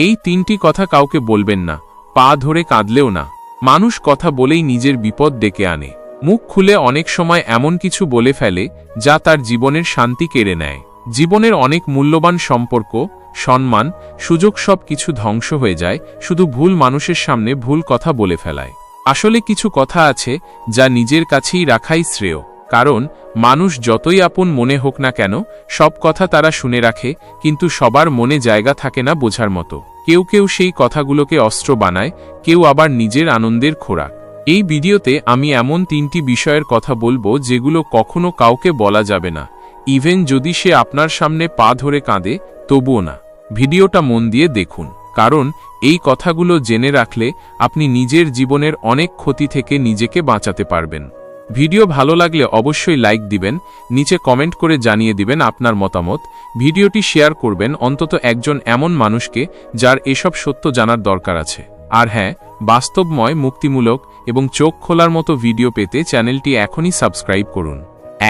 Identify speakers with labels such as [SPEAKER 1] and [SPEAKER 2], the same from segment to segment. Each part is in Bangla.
[SPEAKER 1] এই তিনটি কথা কাউকে বলবেন না, পা ধরে কাঁদলেও না। মানুষ কথা বলেই নিজের বিপদ ডেকে আনে। মুখ খুলে অনেক সময় এমন কিছু বলে ফেলে, যা তার জীবনের শান্তি কেড়ে নেয়। জীবনের অনেক মূল্যবান সম্পর্ক, সম্মান, সুযোগ সব কিছু ধ্বংস হয়ে যায়, শুধু ভুল মানুষের সামনে ভুল কথা বলে ফেলায়। আসলে কিছু কথা আছে, যা নিজের কাছেই রাখাই শ্রেয়। কারণ, মানুষ যতই আপন মনে হোক না কেন, সব কথা তারা শুনে রাখে, কিন্তু সবার মনে জায়গা থাকে না বোঝার মতো। কেউ কেউ সেই কথাগুলোকে অস্ত্র বানায়, কেউ আবার নিজের আনন্দের খোরাক। এই ভিডিওতে আমি এমন তিনটি বিষয়ের কথা বলব যেগুলো কখনো কাউকে বলা যাবে না। ইভেন যদি সে আপনার সামনে পা ধরে কাঁদে, তবুও না। ভিডিওটা মন দিয়ে দেখুন। কারণ, এই কথাগুলো জেনে রাখলে আপনি নিজের জীবনের অনেক ক্ষতি থেকে নিজেকে বাঁচাতে পারবেন। ভিডিও ভালো লাগলে অবশ্যই লাইক দিবেন, নিচে কমেন্ট করে জানিয়ে দিবেন আপনার মতামত। ভিডিওটি শেয়ার করবেন অন্তত একজন এমন মানুষকে যার এসব সত্য জানার দরকার আছে। আর হ্যাঁ বাস্তবময়, মুক্তিমূলক এবং চোখ খোলার মতো ভিডিও পেতে চ্যানেলটি এখনই সাবস্ক্রাইব করুন।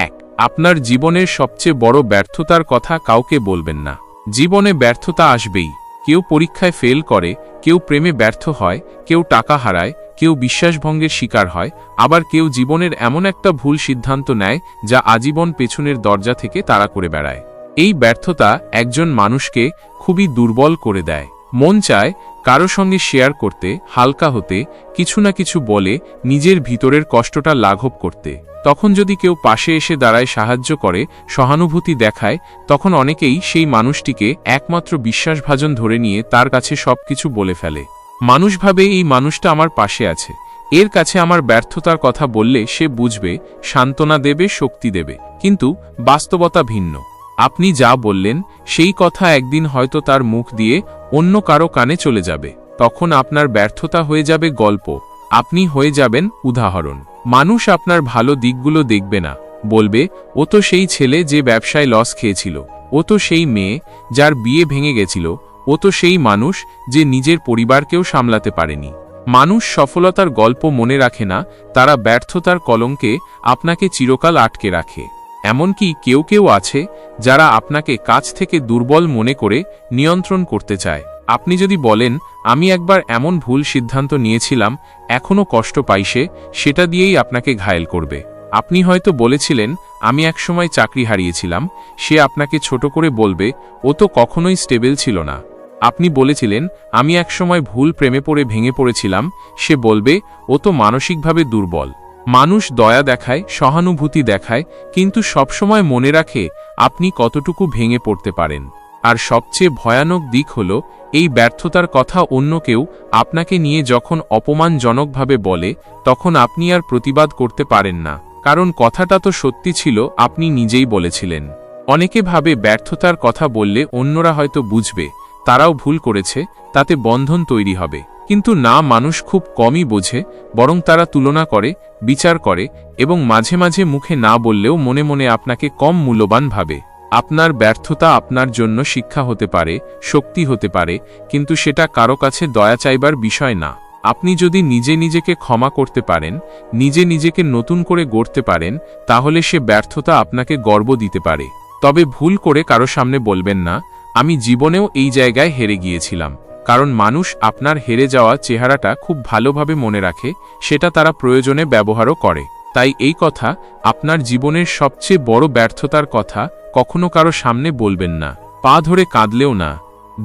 [SPEAKER 1] এক, আপনার জীবনের সবচেয়ে বড় ব্যর্থতার কথা কাউকে বলবেন না। জীবনে ব্যর্থতা আসবেই। কেউ পরীক্ষায় ফেল করে, কেউ প্রেমে ব্যর্থ হয়, কেউ টাকা হারায় কেউ বিশ্বাসভঙ্গের শিকার হয়, আবার কেউ জীবনের এমন একটা ভুল সিদ্ধান্ত নেয়, যা আজীবন পেছনের দরজা থেকে তাড়া করে বেড়ায়। এই ব্যর্থতা একজন মানুষকে খুবই দুর্বল করে দেয়। মন চায় কারও সঙ্গে শেয়ার করতে, হালকা হতে, কিছু না কিছু বলে, নিজের ভিতরের কষ্টটা লাঘব করতে। তখন যদি কেউ পাশে এসে দাঁড়ায় সাহায্য করে, সহানুভূতি দেখায়, তখন অনেকেই সেই মানুষটিকে একমাত্র বিশ্বাসভাজন ধরে নিয়ে তার কাছে সবকিছু বলে ফেলে। মানুষ ভাবে এই মানুষটা আমার পাশে আছে। এর কাছে আমার ব্যর্থতার কথা বললে সে বুঝবে, সান্ত্বনা দেবে, শক্তি দেবে। কিন্তু বাস্তবতা ভিন্ন। আপনি যা বললেন, সেই কথা একদিন হয়তো তার মুখ দিয়ে অন্য কারও কানে চলে যাবে। তখন আপনার ব্যর্থতা হয়ে যাবে গল্প। আপনি হয়ে যাবেন উদাহরণ। মানুষ আপনার ভালো দিকগুলো দেখবে না। বলবে, ও তো সেই ছেলে যে ব্যবসায় লস খেয়েছিল। ও তো সেই মেয়ে যার বিয়ে ভেঙে গেছিল। ও তো সেই মানুষ যে নিজের পরিবারকেও সামলাতে পারেনি। মানুষ সফলতার গল্প মনে রাখে না, তারা ব্যর্থতার কলঙ্কে আপনাকে চিরকাল আটকে রাখে। এমনকি কেউ কেউ আছে যারা আপনাকে কাছ থেকে দুর্বল মনে করে নিয়ন্ত্রণ করতে চায়। আপনি যদি বলেন, আমি একবার এমন ভুল সিদ্ধান্ত নিয়েছিলাম, এখনও কষ্ট পাইছে সেটা দিয়েই আপনাকে ঘায়েল করবে। আপনি হয়তো বলেছিলেন, আমি একসময় চাকরি হারিয়েছিলাম, সে আপনাকে ছোট করে বলবে, ও তো কখনোই স্টেবল ছিল না। আপনি বলেছিলেন, আমি একসময় ভুল প্রেমে পড়ে ভেঙে পড়েছিলাম। সে বলবে, ও তো মানসিকভাবে দুর্বল। মানুষ দয়া দেখায়, সহানুভূতি দেখায়, কিন্তু সবসময় মনে রাখে, আপনি কতটুকু ভেঙে পড়তে পারেন। আর সবচেয়ে ভয়ানক দিক হল, এই ব্যর্থতার কথা অন্য কেউ আপনাকে নিয়ে যখন অপমানজনকভাবে বলে, তখন আপনি আর প্রতিবাদ করতে পারেন না। কারণ কথাটা তো সত্যি ছিল, আপনি নিজেই বলেছিলেন। অনেকে ভাবে ব্যর্থতার কথা বললে অন্যরা হয়তো বুঝবে তারাও ভুল করেছে, তাতে বন্ধন তৈরি হবে। কিন্তু না, মানুষ খুব কমই বোঝে, বরং তারা তুলনা করে, বিচার করে, এবং মাঝে মাঝে মুখে না বললেও মনে মনে আপনাকে কম মূল্যবান ভাবে। আপনার ব্যর্থতা আপনার জন্য শিক্ষা হতে পারে, শক্তি হতে পারে, কিন্তু সেটা কারও কাছে দয়া চাইবার বিষয় না। আপনি যদি নিজে নিজেকে ক্ষমা করতে পারেন, নিজে নিজেকে নতুন করে গড়তে পারেন, তাহলে সে ব্যর্থতা আপনাকে গর্ব দিতে পারে। তবে ভুল করে কারও সামনে বলবেন না আমি জীবনেও এই জায়গায় হেরে গিয়েছিলাম, কারণ মানুষ আপনার হেরে যাওয়া চেহারাটা খুব ভালোভাবে মনে রাখে, সেটা তারা প্রয়োজনে ব্যবহারও করে। তাই এই কথা আপনার জীবনের সবচেয়ে বড় ব্যর্থতার কথা কখনো কারও সামনে বলবেন না। পা ধরে কাঁদলেও না।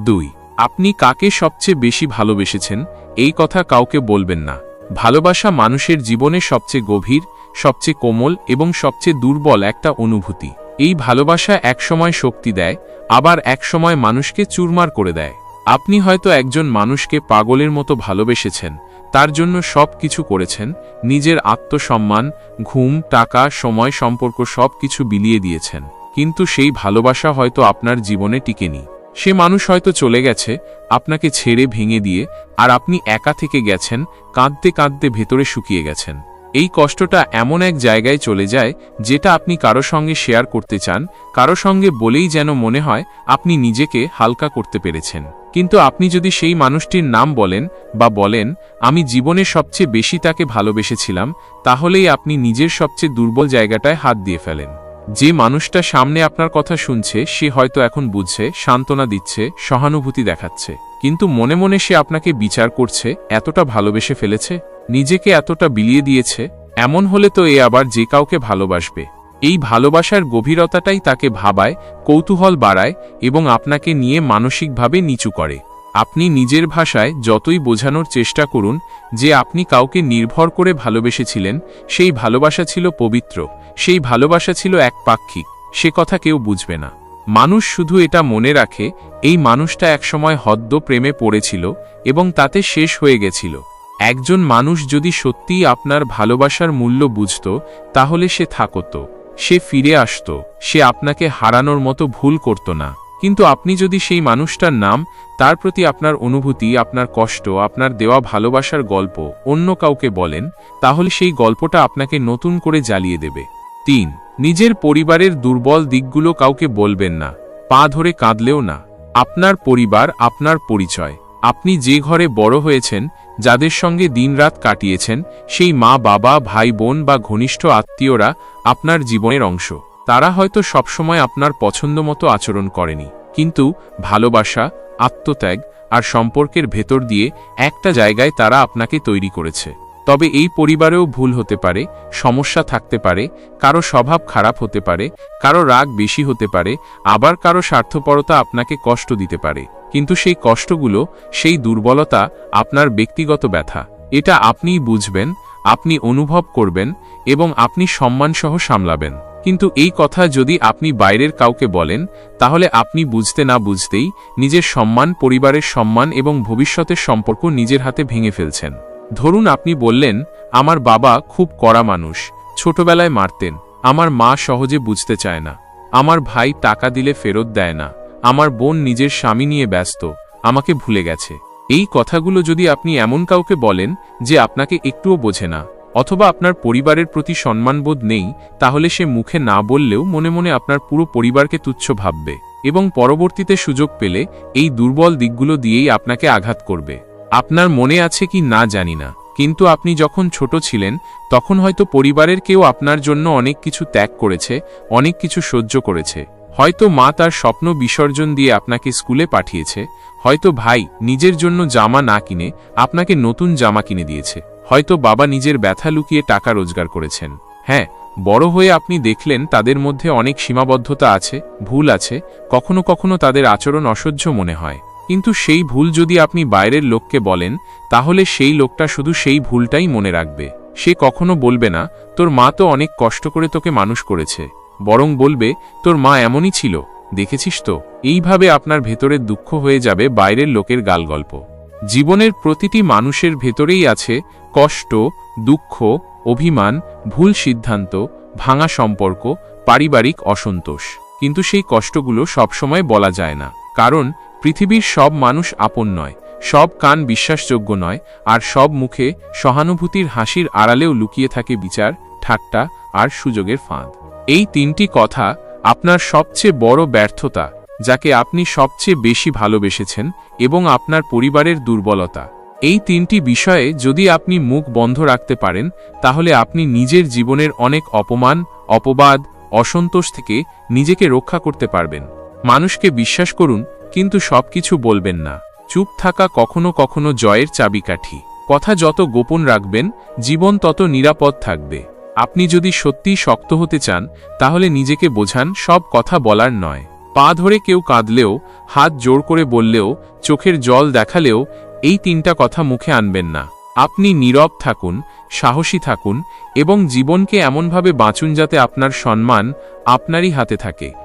[SPEAKER 1] দুই, আপনি কাকে সবচেয়ে বেশি ভালোবেসেছেন? এই কথা কাউকে বলবেন না। ভালোবাসা মানুষের জীবনে সবচেয়ে গভীর, সবচেয়ে কোমল এবং সবচেয়ে দুর্বল একটা অনুভূতি। এই ভালোবাসা একসময় শক্তি দেয়, আবার একসময় মানুষকে চুরমার করে দেয়। আপনি হয়তো একজন মানুষকে পাগলের মতো ভালোবেসেছেন, তার জন্য সব কিছু করেছেন, নিজের আত্মসম্মান, ঘুম, টাকা, সময় সম্পর্ক সব কিছু বিলিয়ে দিয়েছেন, কিন্তু সেই ভালোবাসা হয়তো আপনার জীবনে টিকেনি। সে মানুষ হয়তো চলে গেছে, আপনাকে ছেড়ে ভেঙে দিয়ে, আর আপনি একা থেকে গেছেন, কাঁদতে কাঁদতে ভেতরে শুকিয়ে গেছেন। এই কষ্টটা এমন এক জায়গায় চলে যায়, যেটা আপনি কারও সঙ্গে শেয়ার করতে চান, কারও সঙ্গে বলেই যেন মনে হয় আপনি নিজেকে হালকা করতে পেরেছেন। কিন্তু আপনি যদি সেই মানুষটির নাম বলেন বা বলেন, আমি জীবনে সবচেয়ে বেশি তাকে ভালোবেসেছিলাম তাহলেই আপনি নিজের সবচেয়ে দুর্বল জায়গাটায় হাত দিয়ে ফেলেন। যে মানুষটা সামনে আপনার কথা শুনছে, সে হয়তো এখন বুঝছে, সান্ত্বনা দিচ্ছে, সহানুভূতি দেখাচ্ছে। কিন্তু মনে মনে সে আপনাকে বিচার করছে, এতটা ভালোবেসে ফেলেছে? নিজেকে এতটা বিলিয়ে দিয়েছে, এমন হলে তো এ আবার যে কাউকে ভালোবাসবে। এই ভালোবাসার গভীরতাটাই তাকে ভাবায়, কৌতূহল বাড়ায় এবং আপনাকে নিয়ে মানসিকভাবে নিচু করে। আপনি নিজের ভাষায় যতই বোঝানোর চেষ্টা করুন, যে আপনি কাউকে নির্ভর করে ভালোবেসেছিলেন, সেই ভালোবাসা ছিল পবিত্র, সেই ভালোবাসা ছিল একপাক্ষিক সে কথা কেউ বুঝবে না। মানুষ শুধু এটা মনে রাখে, এই মানুষটা একসময় হদ্দ প্রেমে পড়েছিল এবং তাতে শেষ হয়ে গেছিল। একজন মানুষ যদি সত্যিই আপনার ভালোবাসার মূল্য বুঝত, তাহলে সে থাকত, সে ফিরে আসত, সে আপনাকে হারানোর মতো ভুল করত না। কিন্তু আপনি যদি সেই মানুষটার নাম, তার প্রতি আপনার অনুভূতি, আপনার কষ্ট, আপনার দেওয়া ভালোবাসার গল্প অন্য কাউকে বলেন, তাহলে সেই গল্পটা আপনাকে নতুন করে জ্বালিয়ে দেবে। তিন, নিজের পরিবারের দুর্বল দিকগুলো কাউকে বলবেন না, পা ধরে কাঁদলেও না। আপনার পরিবার, আপনার পরিচয়। আপনি যে ঘরে বড় হয়েছেন, যাদের সঙ্গে দিনরাত কাটিয়েছেন, সেই মা, বাবা, ভাই, বোন বা ঘনিষ্ঠ আত্মীয়রা আপনার জীবনের অংশ। তারা হয়তো সবসময় আপনার পছন্দ মতো আচরণ করেনি। কিন্তু ভালোবাসা, আত্মত্যাগ আর সম্পর্কের ভেতর দিয়ে একটা জায়গায় তারা আপনাকে তৈরি করেছে। তবে এই পরিবারেও ভুল হতে পারে, সমস্যা থাকতে পারে, কারও স্বভাব খারাপ হতে পারে, কারও রাগ বেশি হতে পারে, আবার কারও স্বার্থপরতা আপনাকে কষ্ট দিতে পারে। কিন্তু সেই কষ্টগুলো, সেই দুর্বলতা আপনার ব্যক্তিগত ব্যথা। এটা আপনিই বুঝবেন, আপনি অনুভব করবেন এবং আপনি সম্মানসহ সামলাবেন। কিন্তু এই কথা যদি আপনি বাইরের কাউকে বলেন, তাহলে আপনি বুঝতে না বুঝতেই নিজের সম্মান, পরিবারের সম্মান এবং ভবিষ্যতের সম্পর্ক নিজের হাতে ভেঙে ফেলছেন। ধরুন আপনি বললেন, আমার বাবা খুব কড়া মানুষ, ছোটবেলায় মারতেন, আমার মা সহজে বুঝতে চায় না, আমার ভাই টাকা দিলে ফেরত দেয় না। আমার বোন নিজের স্বামী নিয়ে ব্যস্ত, আমাকে ভুলে গেছে। এই কথাগুলো যদি আপনি এমন কাউকে বলেন যে আপনাকে একটুও বোঝে না, অথবা আপনার পরিবারের প্রতি সম্মানবোধ নেই, তাহলে সে মুখে না বললেও মনে মনে আপনার পুরো পরিবারকে তুচ্ছ ভাববে, এবং পরবর্তীতে সুযোগ পেলে এই দুর্বল দিকগুলো দিয়েই আপনাকে আঘাত করবে। আপনার মনে আছে কি না জানি না, কিন্তু আপনি যখন ছোট ছিলেন, তখন হয়তো পরিবারের কেউ আপনার জন্য অনেক কিছু ত্যাগ করেছে, অনেক কিছু সহ্য করেছে। হয়তো মা তার স্বপ্ন বিসর্জন দিয়ে আপনাকে স্কুলে পাঠিয়েছে, হয়তো ভাই নিজের জন্য জামা না কিনে আপনাকে নতুন জামা কিনে দিয়েছে, হয়তো বাবা নিজের ব্যথা লুকিয়ে টাকা রোজগার করেছেন। হ্যাঁ বড় হয়ে আপনি দেখলেন তাদের মধ্যে অনেক সীমাবদ্ধতা আছে, ভুল আছে, কখনো কখনো তাদের আচরণ অসহ্য মনে হয়। কিন্তু সেই ভুল যদি আপনি বাইরের লোককে বলেন, তাহলে সেই লোকটা শুধু সেই ভুলটাই মনে রাখবে। সে কখনো বলবে না, তোর মা তো অনেক কষ্ট করে তোকে মানুষ করেছে। বরং বলবে, তোর মা এমনই ছিল, দেখেছিস তো? এইভাবে আপনার ভেতরের দুঃখ হয়ে যাবে বাইরের লোকের গালগল্প। জীবনের প্রতিটি মানুষের ভেতরেই আছে কষ্ট, দুঃখ, অভিমান, ভুল সিদ্ধান্ত, ভাঙা সম্পর্ক, পারিবারিক অসন্তোষ। কিন্তু সেই কষ্টগুলো সবসময় বলা যায় না। কারণ, পৃথিবীর সব মানুষ আপন নয়, সব কান বিশ্বাসযোগ্য নয়, আর সব মুখে সহানুভূতির হাসির আড়ালেও লুকিয়ে থাকে বিচার, ঠাট্টা, আর সুযোগের ফাঁদ। এই তিনটি কথা আপনার সবচেয়ে বড় ব্যর্থতা, যাকে আপনি সবচেয়ে বেশি ভালোবেসেছেন এবং আপনার পরিবারের দুর্বলতা। এই তিনটি বিষয়ে যদি আপনি মুখ বন্ধ রাখতে পারেন, তাহলে আপনি নিজের জীবনের অনেক অপমান, অপবাদ, অসন্তোষ থেকে নিজেকে রক্ষা করতে পারবেন। মানুষকে বিশ্বাস করুন, কিন্তু সবকিছু বলবেন না। চুপ থাকা কখনো কখনো জয়ের চাবিকাঠি। কথা যত গোপন রাখবেন, জীবন তত নিরাপদ থাকবে। আপনি যদি সত্যিই শক্ত হতে চান, তাহলে নিজেকে বোঝান, সব কথা বলার নয়। পা ধরে কেউ কাঁদলেও, হাত জোর করে বললেও, চোখের জল দেখালেও, এই তিনটা কথা মুখে আনবেন না। আপনি নীরব থাকুন, সাহসী থাকুন এবং জীবনকে এমনভাবে বাঁচুন যাতে আপনার সম্মান আপনারই হাতে থাকে।